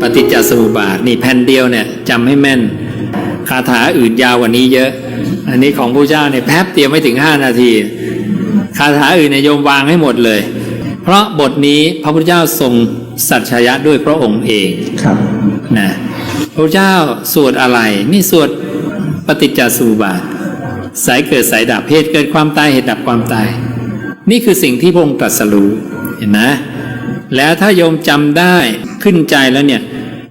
ปฏิจจสมุปบาทนี่แผ่นเดียวเนี่ยจำให้แม่นคาถาอื่นยาวกว่านี้เยอะ อันนี้ของพระเจ้าเนี่ยแป๊บเดียวไม่ถึง5นาที คาถาอื่นเนี่ยโยมวางให้หมดเลย เพราะบทนี้พระพุทธเจ้าทรงสัจฉยะด้วยพระองค์เองครับนะพระเจ้าสวดอะไร นี่สวดปฏิจจสมุปบาท สายเกิดสายดับเหตุเกิดความตายเหตุดับความตาย นี่คือสิ่งที่พระองค์ตรัสรู้เห็นนะแล้วถ้าโยมจำได้ขึ้นใจแล้วเนี่ย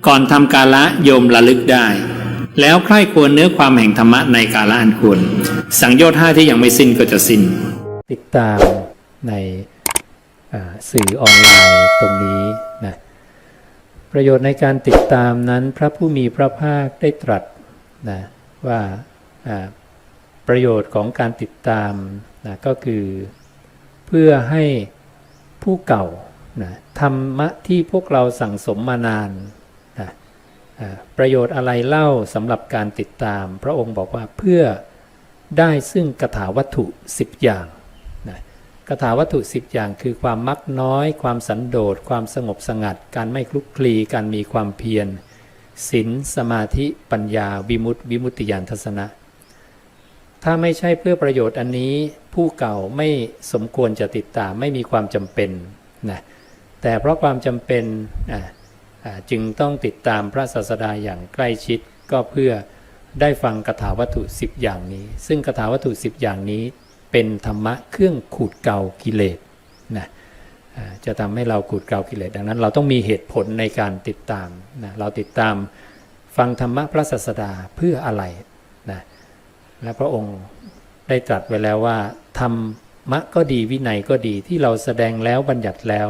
ก่อนทำกาละโยมระลึกได้ แล้วใคร่ควรเนื้อความแห่งธรรมะในกาละอันควร สังโยชน์ห้าที่ยังไม่สิ้นก็จะสิ้น ติดตามในสื่อออนไลน์ตรงนี้นะประโยชน์ในการติดตามนั้นพระผู้มีพระภาคได้ตรัสนะว่าประโยชน์ของการติดตามนะก็คือเพื่อให้ผู้เก่านะธรรมะที่พวกเราสั่งสมมานาน ประโยชน์อะไรเล่าสำหรับการติดตาม พระองค์บอกว่าเพื่อได้ซึ่งกถาวัตถุ 10 อย่างนะกถาวัตถุ 10 อย่างคือความมักน้อย ความสันโดษ ความสงบสงัด การไม่คลุกคลี การมีความเพียรศีลสมาธิปัญญา วิมุตติวิมุตติญาณทัศนะ ถ้าไม่ใช่เพื่อประโยชน์อันนี้ผู้เก่าไม่สมควรจะติดตามไม่มีความจำเป็นนะแต่เพราะความจำเป็นอ่า จึงต้องติดตามพระศาสดาอย่างใกล้ชิดก็เพื่อได้ฟังคาถาวัตถุ 10 อย่างนี้ ซึ่งคาถาวัตถุ 10 อย่างนี้ เป็นธรรมะเครื่องขูดเกากิเลสนะจะทำให้เราขูดเกากิเลสดังนั้น เราต้องมีเหตุผลในการติดตามนะเราติดตามฟังธรรมะพระศาสดาเพื่ออะไรนะและพระองค์ได้ตรัสไว้แล้วว่าธรรมะก็ดีวินัยก็ดีที่เราแสดงแล้วบัญญัติแล้ว